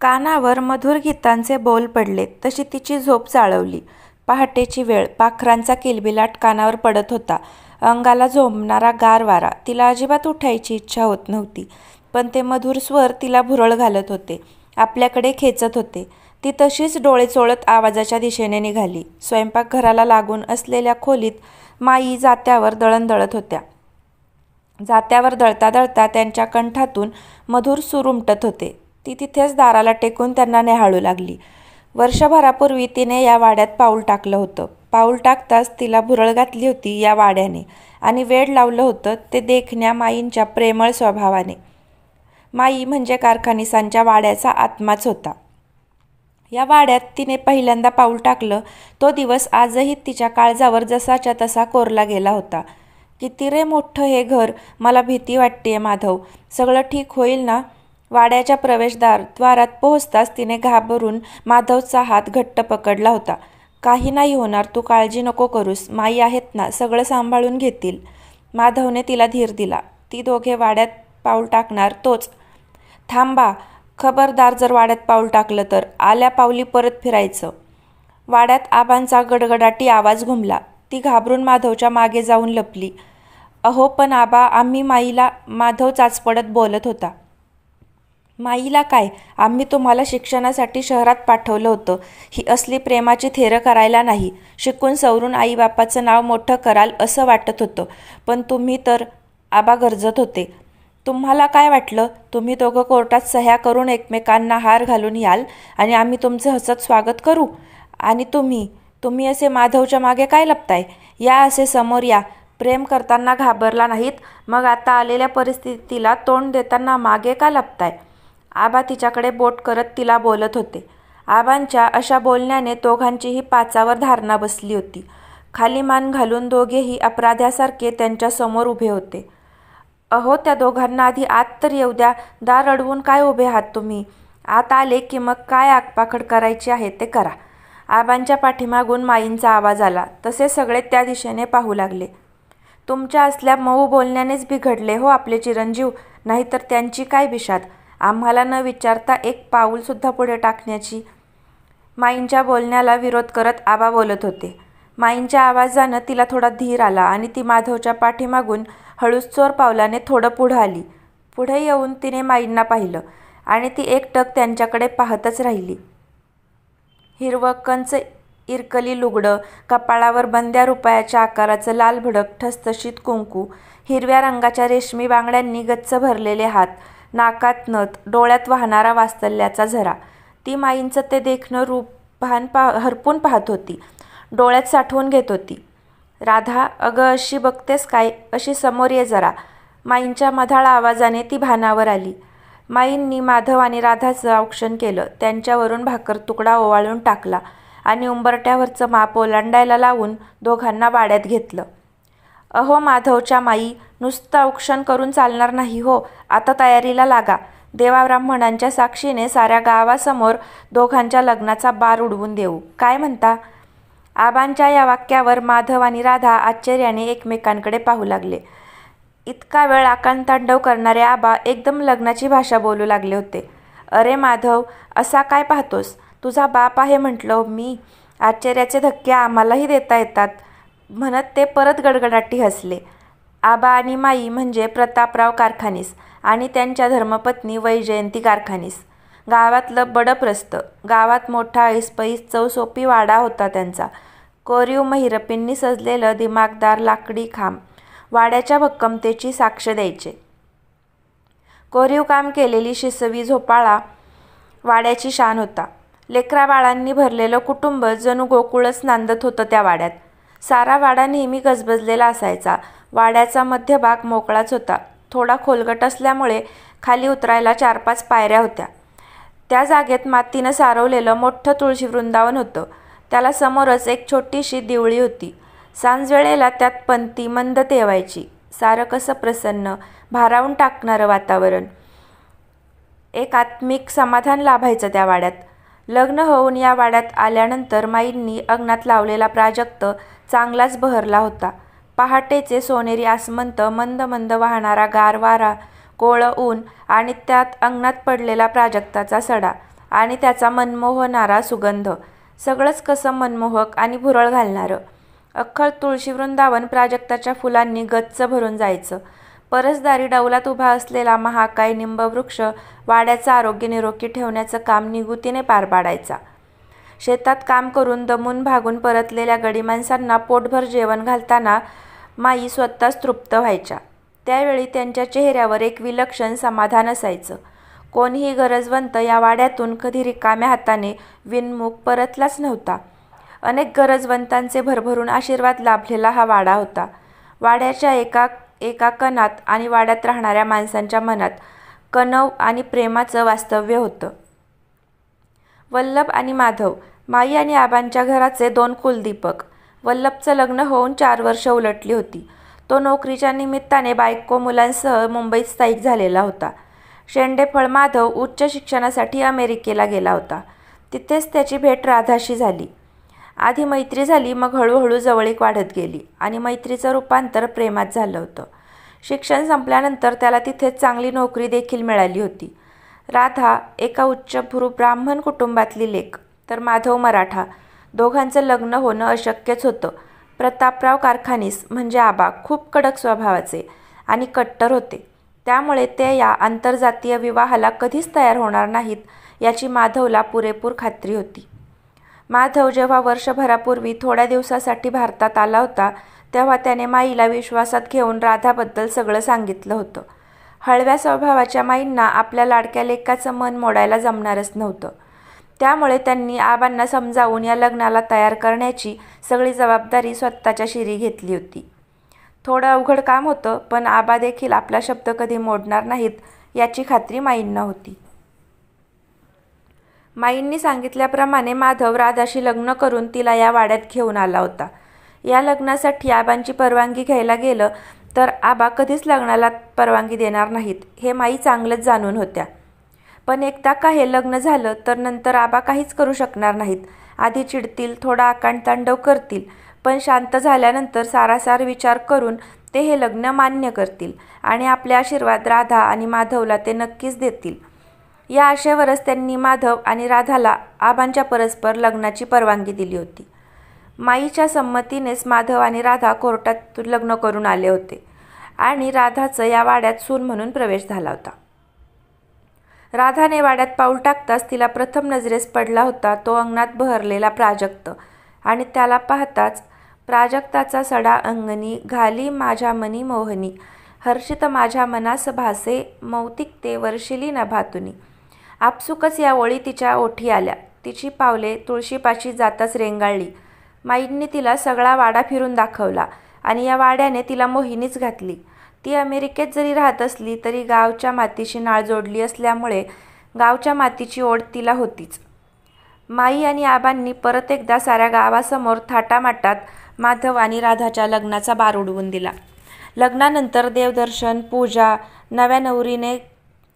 कानावर मधुर गीतांचे बोल पडले तशी तिची झोप चाळवली. पहाटेची वेळ. पाखरांचा किलबिलाट कानावर पडत होता. अंगाला झोंबणारा गार वारा. तिला अजिबात उठायची इच्छा होत नव्हती. पण ते मधुर स्वर तिला भुरळ घालत होते. आपल्याकडे खेचत होते. ती तशीच डोळे चोळत आवाजाच्या दिशेने निघाली. स्वयंपाकघराला लागून असलेल्या खोलीत माई जात्यावर दळण दळत होत्या. जात्यावर दळता दळता त्यांच्या कंठातून मधुर सूर उमटत होते. ती तिथेच दाराला टेकून त्यांना न्याहाळू लागली. वर्षभरापूर्वी तिने या वाड्यात पाऊल टाकलं होतं. पाऊल टाकताच तिला भुरळ घातली होती या वाड्याने आणि वेड लावलं होतं ते देखण्या माईंच्या प्रेमळ स्वभावाने. माई म्हणजे कारखानिसांच्या वाड्याचा आत्माच होता. या वाड्यात तिने पहिल्यांदा पाऊल टाकलं तो दिवस आजही तिच्या काळजावर जसाच्या तसा कोरला गेला होता. किती रे मोठ्ठं हे घर मला भीती वाटते माधव. सगळं ठीक होईल ना? वाड्याच्या प्रवेशद्वारात पोहोचताच तिने घाबरून माधवचा हात घट्ट पकडला होता. काही नाही होणार तू काळजी नको करूस. माई आहेत ना सगळं सांभाळून घेतील. माधवने तिला धीर दिला. ती दोघे वाड्यात पाऊल टाकणार तोच. थांबा. खबरदार जर वाड्यात पाऊल टाकलं तर. आल्या पावली परत फिरायचं. वाड्यात आबांचा गडगडाटी आवाज घुमला. ती घाबरून माधवच्या मागे जाऊन लपली. अहो पण आबा आम्ही माईला माधव चाचपडत बोलत होता. माईला काय? आम्ही तुम्हाला शिक्षणासाठी शहरात पाठवलं होतं. ही असली प्रेमाची थेरं करायला नाही. शिकून सवरून आईबापाचं नाव मोठं कराल असं वाटत होतं. पण तुम्ही तर आबा गरजत होते. तुम्हाला काय वाटलं? तुम्ही दोघं कोर्टात सह्या करून एकमेकांना हार घालून याल आणि आम्ही तुमचं हसत स्वागत करू? आणि तुम्ही, तुम्ही असे माधवच्या मागे काय लपताय? या असे समोर या. प्रेम करताना घाबरला नाहीत मग आता आलेल्या परिस्थितीला तोंड देताना मागे का लपताय? आबा तिच्याकडे बोट करत तिला बोलत होते. आबांच्या अशा बोलण्याने दोघांचीही पाचावर धारणा बसली होती. खाली मान घालून दोघेही अपराध्यासारखे त्यांच्यासमोर उभे होते. अहो त्या दोघांना आधी आत तर येऊ द्या. दार अडवून काय उभे आहात तुम्ही? आत आले की मग काय आगपाखड करायची आहे ते करा. आबांच्या पाठीमागून माईंचा आवाज आला तसे सगळे त्या दिशेने पाहू लागले. तुमच्या असल्या मऊ बोलण्यानेच बिघडले हो आपले चिरंजीव. नाहीतर त्यांची काय बिशाद. आम्हाला न विचारता एक पाऊलसुद्धा पुढे टाकण्याची. माईंच्या बोलण्याला विरोध करत आबा बोलत होते. माईंच्या आवाजानं तिला थोडा धीर आला आणि ती माधवच्या पाठीमागून हळूच चोर पावलाने थोडं पुढं आली. पुढे येऊन तिने माईंना पाहिलं आणि ती एकटक त्यांच्याकडे पाहतच राहिली. हिरवं कंच इरकली लुगडं, कपाळावर बंद्या रुपयाच्या आकाराचं लाल भडक ठसठशीत कुंकू, हिरव्या रंगाच्या रेशमी बांगड्यांनी गच्च भरलेले हात, नाकात नथ, डोळ्यात वाहणारा वास्तल्याचा झरा. ती माईंचं ते देखणं रूप भान पा हरपून पाहत होती. डोळ्यात साठवून घेत होती. राधा अगं अशी बघतेस काय? अशी समोर ये जरा. माईंच्या मधाळ आवाजाने ती भानावर आली. माईंनी माधव आणि राधाचं औक्षण केलं. त्यांच्यावरून भाकर तुकडा ओवाळून टाकला आणि उंबरट्यावरचं माप ओलांडायला लावून दोघांना वाड्यात घेतलं. अहो माधवच्या माई, नुसतं औक्षण करून चालणार नाही हो. आता तयारीला लागा. देवाब्राह्मणांच्या साक्षीने साऱ्या गावासमोर दोघांच्या लग्नाचा बार उडवून देऊ. काय म्हणता? आबांच्या या वाक्यावर माधव आणि राधा आश्चर्याने एकमेकांकडे पाहू लागले. इतका वेळ आकांतांडव करणारे आबा एकदम लग्नाची भाषा बोलू लागले होते. अरे माधव, असा काय पाहतोस? तुझा बाप आहे म्हटलं मी. आश्चर्याचे धक्के आम्हालाही देता येतात म्हणत ते परत गडगडाटी हसले. आबा आणि माई म्हणजे प्रतापराव कारखानीस आणि त्यांच्या धर्मपत्नी वैजयंती कारखानीस. गावातलं बडं-प्रस्थ. गावात मोठा ऐसपैस चौसोपी वाडा होता त्यांचा. कोरीव महिरपींनी सजलेलं दिमागदार लाकडी खांब वाड्याच्या भक्कमतेची साक्ष द्यायचे. कोरीव काम केलेली शिसवी झोपाळा वाड्याची शान होता. लेकराबाळांनी भरलेलं कुटुंब जणू गोकुळच नांदत होतं त्या वाड्यात. सारा वाडा नेहमी गजबजलेला असायचा. वाड्याचा मध्यभाग मोकळाच होता. थोडा खोलगट असल्यामुळे खाली उतरायला चार-पाच पायऱ्या होत्या. त्या जागेत मातीनं सारवलेलं मोठ्ठं तुळशीवृंदावन होतं. त्याला समोरच एक छोटीशी दिवळी होती. सांजवेळेला त्यात पंथी मंद तेवायची. सारं कसं प्रसन्न, भारावून टाकणारं वातावरण. एक आत्मिक समाधान लाभायचं त्या वाड्यात. लग्न होऊन या वाड्यात आल्यानंतर माईंनी अंगणात लावलेला प्राजक्त चांगलाच बहरला होता. पहाटेचे सोनेरी आसमंत, मंद मंद वाहणारा गार वारा, कोळं ऊन आणि त्यात अंगणात पडलेला प्राजक्ताचा सडा आणि त्याचा मनमोहणारा सुगंध. सगळंच कसं मनमोहक आणि भुरळ घालणारं. अख्खल तुळशी वृंदावन प्राजक्ताच्या फुलांनी गच्च भरून जायचं. परसदारी डौलात उभा असलेला महाकाय निंबवृक्ष वाड्याचं आरोग्य निरोगी ठेवण्याचं काम निगुतीने पार पाडायचा. शेतात काम करून दमून भागून परतलेल्या गडी माणसांना पोटभर जेवण घालताना माई स्वतःच तृप्त व्हायच्या. त्यावेळी त्यांच्या चेहऱ्यावर एक विलक्षण समाधान असायचं. कोणीही गरजवंत या वाड्यातून कधी रिकाम्या हाताने विनमुख परतलाच नव्हता. अनेक गरजवंतांचे भरभरून आशीर्वाद लाभलेला हा वाडा होता. वाड्याच्या एका एका कणात आणि वाड्यात राहणाऱ्या माणसांच्या मनात कणव आणि प्रेमाचं वास्तव्य होतं. वल्लभ आणि माधव माई आणि आबांच्या घराचे दोन कुलदीपक. वल्लभचं लग्न होऊन चार वर्ष उलटली होती. तो नोकरीच्या निमित्ताने बायको मुलांसह मुंबईत स्थायिक झालेला होता. शेंडेफळ माधव उच्च शिक्षणासाठी अमेरिकेला गेला होता. तिथेच त्याची भेट राधाशी झाली. आधी मैत्री झाली मग हळूहळू जवळीक वाढत गेली आणि मैत्रीचं रूपांतर प्रेमात झालं होतं. शिक्षण संपल्यानंतर त्याला तिथेच चांगली नोकरी देखील मिळाली होती. राधा एका उच्चभ्रू ब्राह्मण कुटुंबातली लेख तर माधव मराठा दोघांचं लग्न होणं अशक्यच होतं. प्रतापराव कारखानीस म्हणजे आबा खूप कडक स्वभावाचे आणि कट्टर होते. त्यामुळे ते या आंतरजातीय विवाहाला कधीच तयार होणार नाहीत याची माधवला पुरेपूर खात्री होती. माधव जेव्हा वर्षभरापूर्वी थोड्या दिवसासाठी भारतात आला होता तेव्हा त्याने माईला विश्वासात घेऊन राधाबद्दल सगळं सांगितलं होतं. हळव्या स्वभावाच्या माईंना आपल्या लाडक्या लेकाचं मन मोडायला जमणारच नव्हतं. त्यामुळे त्यांनी आबांना समजावून या लग्नाला तयार करण्याची सगळी जबाबदारी स्वतःच्या शिरी घेतली होती. थोडं अवघड काम होतं पण आबा देखील आपला शब्द कधी मोडणार नाहीत याची खात्री माईंना होती. माईंनी सांगितल्याप्रमाणे माधव राधाशी लग्न करून तिला या वाड्यात घेऊन आला होता. या लग्नासाठी आबांची परवानगी घ्यायला गेलं तर आबा कधीच लग्नाला परवानगी देणार नाहीत हे माई चांगलंच जाणून होत्या. पण एकदा का हे लग्न झालं तर नंतर आबा काहीच करू शकणार नाहीत. आधी चिडतील थोडा आकांडतांडव करतील पण शांत झाल्यानंतर सारासार विचार करून ते हे लग्न मान्य करतील आणि आपले आशीर्वाद राधा आणि माधवला ते नक्कीच देतील. या आशेवरच त्यांनी माधव आणि राधाला आबांच्या परस्पर लग्नाची परवानगी दिली होती. माईच्या संमतीनेच माधव आणि राधा कोर्टात लग्न करून आले होते आणि राधाचं या वाड्यात सून म्हणून प्रवेश झाला होता. राधाने वाड्यात पाऊल टाकताच तिला प्रथम नजरेस पडला होता तो अंगणात बहरलेला प्राजक्त आणि त्याला पाहताच प्राजक्ताचा सडा अंगणी घाली माझ्या मनी मोहनी हर्षित माझ्या मनास भासे मौतिक ते वर्षिली नभातुनी आपसुकच या ओळी तिच्या ओठी आल्या. तिची पावले तुळशीपाशी जाताच रेंगाळली. माईंनी तिला सगळा वाडा फिरून दाखवला आणि या वाड्याने तिला मोहिनीच घातली. ती अमेरिकेत जरी राहत असली तरी गावच्या मातीशी नाळ जोडली असल्यामुळे गावच्या मातीची ओढ तिला होतीच. माई आणि आबांनी परत एकदा साऱ्या गावासमोर थाटामाटात माधव आणि राधाच्या लग्नाचा बार उडवून दिला. लग्नानंतर देवदर्शन पूजा नव्या नवरीने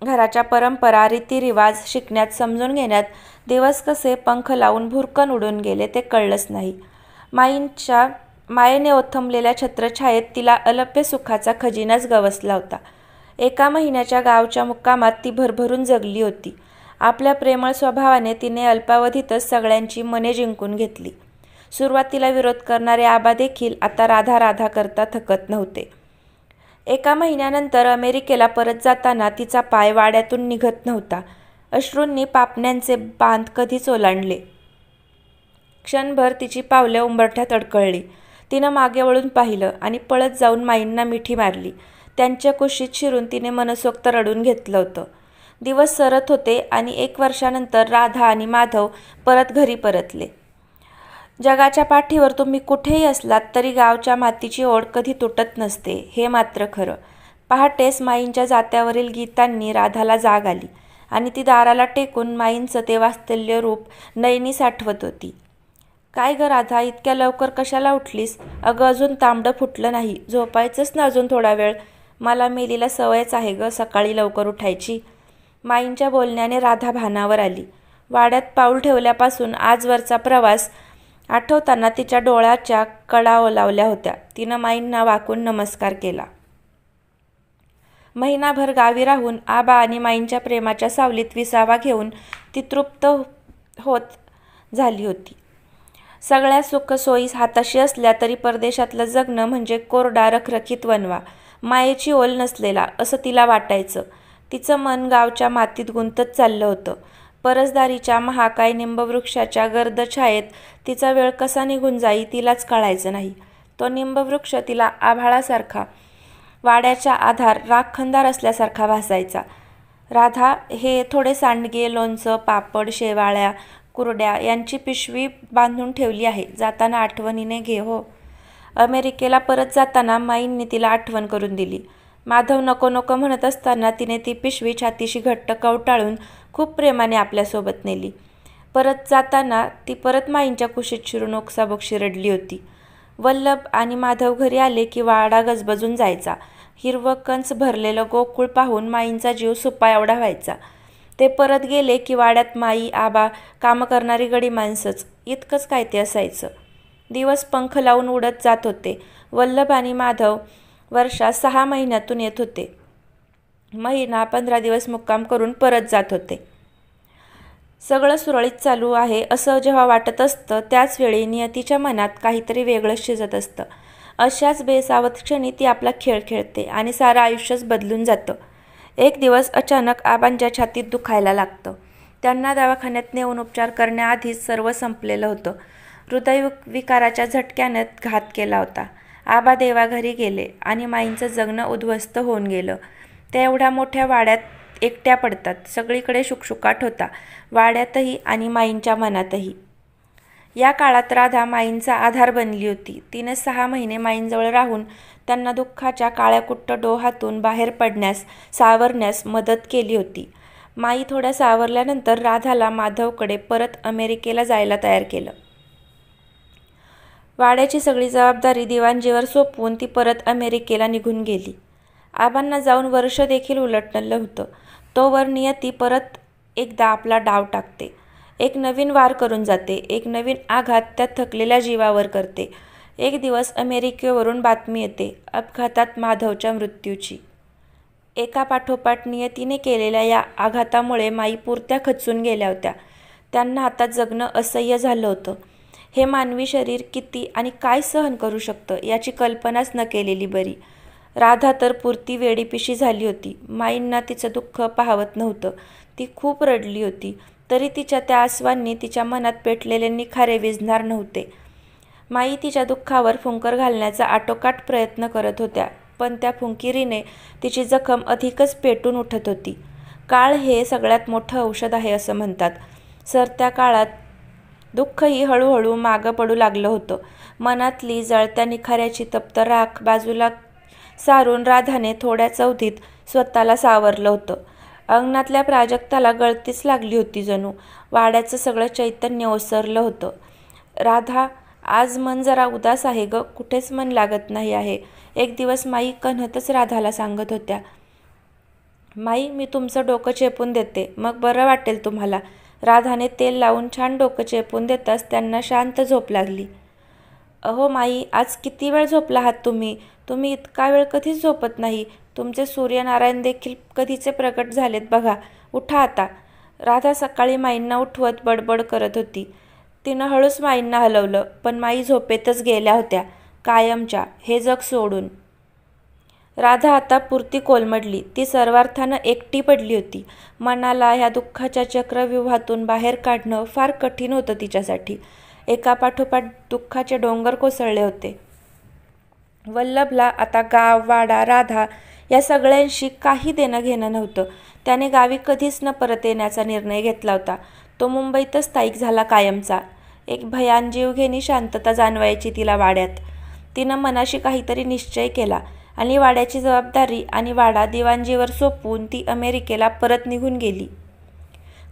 घराच्या परंपरा रीतिरिवाज शिकण्यात समजून घेण्यात दिवस कसे पंख लावून भुरकन उडून गेले ते कळलंच नाही. माईंच्या मायेने ओथंबलेल्या छत्रछायेत तिला अलभ्य सुखाचा खजिनाच गवसला होता. एका महिन्याच्या गावच्या मुक्कामात ती भरभरून जगली होती. आपल्या प्रेमळ स्वभावाने तिने अल्पावधीतच सगळ्यांची मने जिंकून घेतली. सुरुवातीला विरोध करणारे आबा देखील आता राधा राधा करता थकत नव्हते. एका महिन्यानंतर अमेरिकेला परत जाताना तिचा पाय वाड्यातून निघत नव्हता. अश्रूंनी पापण्यांचे बांध कधीच ओलांडले. क्षणभर तिची पावले उंबरठ्यात अडकळली. तिनं मागे वळून पाहिलं आणि पळत जाऊन माईंना मिठी मारली. त्यांच्या कुशीत शिरून तिने मनसोक्त रडून घेतलं होतं. दिवस सरत होते आणि एक वर्षानंतर राधा आणि माधव परत घरी परतले. जगाच्या पाठीवर तुम्ही कुठेही असलात तरी गावच्या मातीची ओढ कधी तुटत नसते हे मात्र खरं. पहाटेस माईंच्या जात्यावरील गीतांनी राधाला जाग आली आणि ती दाराला टेकून माईंचं ते वास्तल्य रूप नयनी साठवत होती. काय ग राधा इतक्या लवकर कशाला उठलीस? अगं अजून तांबडं फुटलं नाही झोपायचंच ना अजून थोडा वेळ. मला मेलीला सवयच आहे ग सकाळी लवकर उठायची. माईंच्या बोलण्याने राधा भानावर आली. वाड्यात पाऊल ठेवल्यापासून आजवरचा प्रवास आठवताना तिच्या डोळ्याच्या कडा ओलावल्या होत्या. तिनं माईंना वाकून नमस्कार केला. महिनाभर गावी राहून आबा आणि माईंच्या प्रेमाच्या सावलीत विसावा घेऊन ती तृप्त होत झाली होती. सगळ्या सुखसोयी हाताशी असल्या तरी परदेशातलं जगणं म्हणजे कोरडा रखरखीत वनवा मायेची ओल नसलेला असं तिला वाटायचं. तिचं मन गावच्या मातीत गुंतत चाललं होतं. परसदारीच्या महाकाय निंबवृक्षाच्या गर्द छायेत तिचा वेळ कसा निघून जाई तिलाच कळायचं नाही. तो निंबवृक्ष तिला आभाळासारखा वाड्याच्या आधार राखखंदार असल्यासारखा भासायचा. राधा हे थोडे सांडगे लोणचं पापड शेवाळ्या कुरड्या यांची पिशवी बांधून ठेवली आहे. जाताना आठवणीने घे हो. अमेरिकेला परत जाताना माईंनी तिला आठवण करून दिली. माधव नको नको म्हणत असताना तिने ती पिशवी छातीशी घट्ट कवटाळून खूप प्रेमाने आपल्यासोबत नेली. परत जाताना ती परत माईंच्या कुशीत शिरून ओक्साबोक्षी रडली होती. वल्लभ आणि माधव घरी आले की वाडा गजबजून जायचा. हिरवं कंच भरलेलं गोकुळ पाहून माईंचा जीव सुपा एवढा व्हायचा. ते परत गेले की वाड्यात माई आबा कामं करणारी गडी माणसंच इतकंच काय ते असायचं. दिवस पंख लावून उडत जात होते. वल्लभ आणि माधव वर्षा सहा महिन्यातून येत होते. महिना पंधरा दिवस मुक्काम करून परत जात होते. सगळं सुरळीत चालू आहे असं जेव्हा वाटत असतं त्याच वेळी नियतीच्या मनात काहीतरी वेगळं शिजत असतं. अशाच बेसावत क्षणी ती आपला खेळ खेळते आणि सारं आयुष्यच बदलून जातं. एक दिवस अचानक आबांच्या छातीत दुखायला लागतं. त्यांना दवाखान्यात नेऊन उपचार करण्याआधीच सर्व संपलेलं होतं. हृदयविकाराच्या झटक्यानं घात केला होता. आबा देवाघरी गेले आणि माईंचं जगणं उद्ध्वस्त होऊन गेलं. त्या एवढ्या मोठ्या वाड्यात एकट्या पडतात. सगळीकडे शुकशुकाट होता. वाड्यातही आणि माईंच्या मनातही. या काळात राधा माईंचा आधार बनली होती. तिने सहा महिने माईंजवळ राहून त्यांना दुःखाच्या काळ्याकुट्ट डोहातून बाहेर पडण्यास सावरण्यास मदत केली होती. माई थोड्या सावरल्यानंतर राधाला माधवकडे परत अमेरिकेला जायला तयार केलं. वाड्याची सगळी जबाबदारी दिवाणजीवर सोपवून ती परत अमेरिकेला निघून गेली. आबांना जाऊन वर्ष देखील उलटणलं होतं. तोवर नियती परत एकदा आपला डाव टाकते. एक नवीन वार करून जाते. एक नवीन आघात त्या थकलेल्या जीवावर करते. एक दिवस अमेरिकेवरून बातमी येते अपघातात माधवच्या मृत्यूची. एका पाठोपाठ नियतीने केलेल्या या आघातामुळे माई पुरत्या खचून गेल्या होत्या. त्यांना आता जगणं असह्य झालं होतं. हे मानवी शरीर किती आणि काय सहन करू शकतं याची कल्पनाच न केलेली बरी. राधा तर पुरती वेडीपिशी झाली होती. माईंना तिचं दुःख पाहवत नव्हतं. ती खूप रडली होती. तरी तिच्या त्या आसवांनी तिच्या मनात पेटलेले निखारे विझणार नव्हते. माई तिच्या दुःखावर फुंकर घालण्याचा आटोकाट प्रयत्न करत होत्या पण त्या फुंकिरीने तिची जखम अधिकच पेटून उठत होती. काळ हे सगळ्यात मोठं औषध आहे असं म्हणतात. सर त्या काळात दुःखही हळूहळू मागं पडू लागलं होतं. मनातली जळत्या निखाऱ्याची तप्त राख बाजूला सारून राधाने थोड्या चौथीत स्वतःला सावरलं होतं. अंगणातल्या प्राजक्ताला गळतीच लागली होती जणू. वाड्याचं सगळं चैतन्य ओसरलं होतं. राधा आज मन जरा उदास आहे ग कुठेच मन लागत नाही आहे. एक दिवस माई कन्हतच राधाला सांगत होत्या. माई मी तुमचं डोकं चेपून देते. मग बरं वाटेल तुम्हाला. राधाने तेल लावून छान डोकं चेपून देताच त्यांना शांत झोप लागली. अहो माई आज किती वेळ झोपला आहात तुम्ही? तुम्ही इतका वेळ कधीच झोपत नाही. तुमचे सूर्यनारायण देखील कधीचे प्रकट झालेत बघा. उठा आता. राधा सकाळी माईंना उठवत बडबड करत होती. तिनं हळूच माईंना हलवलं पण माई झोपेतच गेल्या होत्या. कायमच्या हे जग सोडून. राधा आता पुरती कोलमडली. ती सर्वार्थानं एकटी पडली होती. मनाला ह्या दुःखाच्या चक्रव्यूहातून बाहेर काढणं फार कठीण होतं तिच्यासाठी. एकापाठोपाठ दुःखाचे डोंगर कोसळले होते. वल्लभला आता गाव वाडा राधा या सगळ्यांशी काही देणं घेणं नव्हतं. त्याने गावी कधीच न परत येण्याचा निर्णय घेतला होता. तो मुंबईतच स्थायिक झाला कायमचा. एक भयान जीवघेणी शांतता जाणवायची तिला वाड्यात. तिनं मनाशी काहीतरी निश्चय केला. आणि वाड्याची जबाबदारी आणि वाडा दिवाणजीवर सोपवून ती अमेरिकेला परत निघून गेली.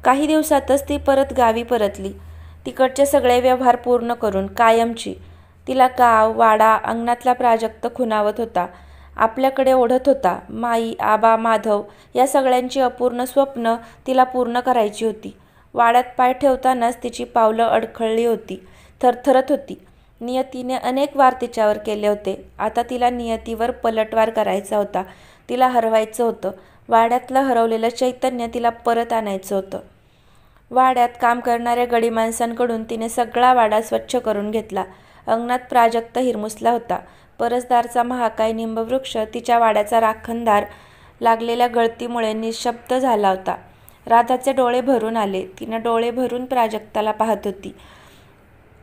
काही दिवसातच ती परत गावी परतली. तिकडचे सगळे व्यवहार पूर्ण करून कायमची. तिला गाव वाडा अंगणातला प्राजक्त खुणावत होता. आपल्याकडे ओढत होता. माई आबा माधव या सगळ्यांची अपूर्ण स्वप्न तिला पूर्ण करायची होती. वाड्यात पाय ठेवतानाच तिची पावलं अडखळली होती. थरथरत होती. नियतीने अनेक वार तिच्यावर केले होते. आता तिला नियतीवर पलटवार करायचा होता. तिला हरवायचं होतं. वाड्यातलं हरवलेलं चैतन्य तिला परत आणायचं होतं. वाड्यात काम करणाऱ्या गडी माणसांकडून तिने सगळा वाडा स्वच्छ करून घेतला. अंगणात प्राजक्त हिरमुसला होता. परसदारचा महाकाय निंबवृक्ष तिच्या वाड्याचा राखणदार लागलेल्या गळतीमुळे निशब्द झाला होता. राधाचे डोळे भरून आले. तिनं डोळे भरून प्राजक्ताला पाहत होती.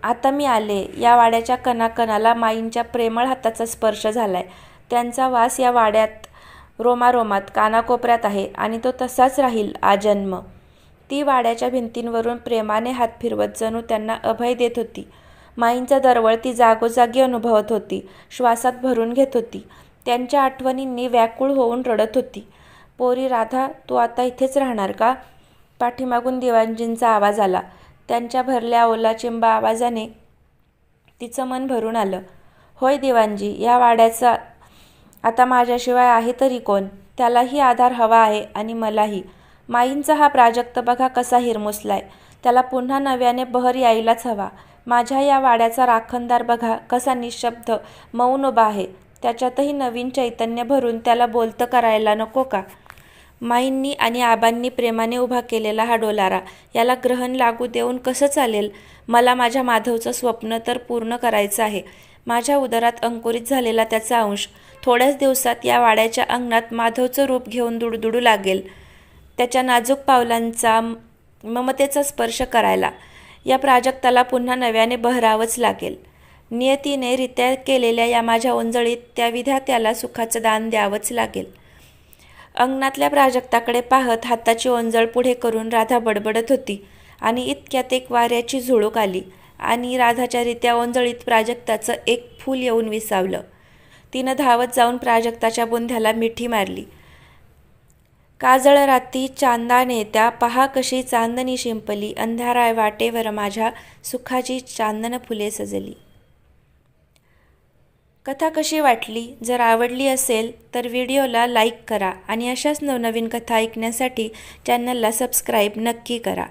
आता मी आले. या वाड्याच्या कणाकणाला माईंच्या प्रेमळ हाताचा स्पर्श झालाय. त्यांचा वास या वाड्यात रोमारोमात कानाकोपऱ्यात आहे आणि तो तसाच राहील आजन्म. ती वाड्याच्या भिंतींवरून प्रेमाने हात फिरवत जणू त्यांना अभय देत होती. माईंचा दरवळ ती जागोजागी अनुभवत होती. श्वासात भरून घेत होती. त्यांच्या आठवणींनी व्याकुळ होऊन रडत होती. पोरी राधा तू आता इथेच राहणार का? पाठीमागून दिवांजींचा आवाज आला. त्यांच्या भरल्या ओलाचिंबा आवाजाने तिचं मन भरून आलं. होय दिवाणजी या वाड्याचा आता माझ्याशिवाय आहे तरी कोण? त्यालाही आधार हवा आहे आणि मलाही. माईंचा हा प्राजक्त बघा कसा हिरमुसलाय. त्याला पुन्हा नव्याने बहर यायलाच हवा. माझ्या या वाड्याचा राखणदार बघा कसा निशब्द मौन उभा आहे. त्याच्यातही नवीन चैतन्य भरून त्याला बोलतं करायला नको का? माईंनी आणि आबांनी प्रेमाने उभा केलेला हा डोलारा याला ग्रहण लागू देऊन कसं चालेल? मला माझ्या माधवचं स्वप्न तर पूर्ण करायचं आहे. माझ्या उदरात अंकुरित झालेला त्याचा अंश थोड्याच दिवसात या वाड्याच्या अंगणात माधवचं रूप घेऊन दुडदुडू लागेल. त्याच्या नाजूक पावलांचा ममतेचा स्पर्श करायला. या प्राजक्ताला पुन्हा नव्याने बहरावंच लागेल. नियतीने रित्या केलेल्या या माझ्या ओंजळीत त्या विधात्याला सुखाचं दान द्यावंच लागेल. अंगणातल्या प्राजक्ताकडे पाहत हाताची ओंजळ पुढे करून राधा बडबडत होती आणि इतक्यात एक वाऱ्याची झुळूक आली आणि राधाच्या रित्या ओंजळीत प्राजक्ताचं एक फूल येऊन विसावलं. तिनं धावत जाऊन प्राजक्ताच्या बुंध्याला मिठी मारली. काजळ राती चांदा नेत्या पहा कशी चांदणी शिंपली अंधाराय वाटेवर माझ्या सुखाची चांदन फुले सजली. कथा कशी वाटली जर आवडली असेल तर व्हिडिओला लाईक करा आणि अशाच नवनवीन कथा ऐकण्यासाठी चॅनलला सबस्क्राईब नक्की करा.